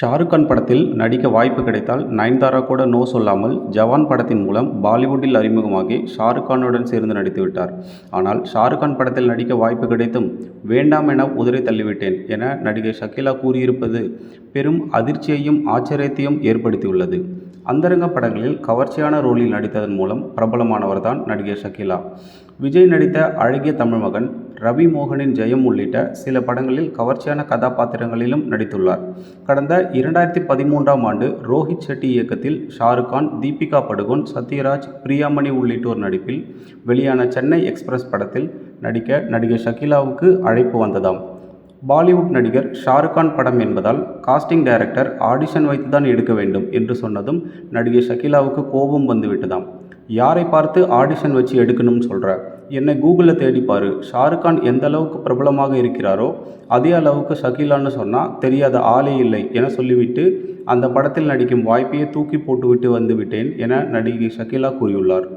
ஷாருக் கான் படத்தில் நடிக்க வாய்ப்பு கிடைத்தால் நயன்தாரா கூட நோ சொல்லாமல் ஜவான் படத்தின் மூலம் பாலிவுட்டில் அறிமுகமாகி ஷாருக் கானுடன் சேர்ந்து நடித்துவிட்டார். ஆனால் ஷாருக் கான் படத்தில் நடிக்க வாய்ப்பு கிடைத்தும் வேண்டாம் என உதிரை தள்ளிவிட்டேன் என நடிகை ஷக்கீலா கூறியிருப்பது பெரும் அதிர்ச்சியையும் ஆச்சரியத்தையும் ஏற்படுத்தியுள்ளது. அந்தரங்க படங்களில் கவர்ச்சியான ரோலில் நடித்ததன் மூலம் பிரபலமானவர்தான் நடிகை ஷக்கீலா. விஜய் நடித்த அழகிய தமிழ் மகன் ரவி மோகனின் ஜெயம் உள்ளிட்ட சில படங்களில் கவர்ச்சியான கதாபாத்திரங்களிலும் நடித்துள்ளார். கடந்த இரண்டாயிரத்தி பதிமூன்றாம் ஆண்டு ரோஹித் ஷெட்டி இயக்கத்தில் ஷாருக் கான் தீபிகா படுகோன் சத்யராஜ் பிரியாமணி உள்ளிட்டோர் நடிப்பில் வெளியான சென்னை எக்ஸ்பிரஸ் படத்தில் நடிக்க நடிகை ஷகிலாவுக்கு அழைப்பு வந்ததாம். பாலிவுட் நடிகர் ஷாருக்கான் படம் என்பதால் காஸ்டிங் டைரக்டர் ஆடிஷன் வைத்து தான் எடுக்க வேண்டும் என்று சொன்னதும் நடிகை ஷகிலாவுக்கு கோபம் வந்துவிட்டதாம். யாரை பார்த்து ஆடிஷன் வச்சு எடுக்கணும்னு சொல்கிற என்னை கூகுளில் தேடிப்பார் ஷாருக்கான் எந்த அளவுக்கு பிரபலமாக இருக்கிறாரோ அதே அளவுக்கு ஷகிலான்னு சொன்னால் தெரியாத ஆளே இல்லை என சொல்லிவிட்டு அந்த படத்தில் நடிக்கும் வாய்ப்பையே தூக்கி போட்டுவிட்டு வந்துவிட்டேன் என நடிகை ஷகிலா கூறியுள்ளார்.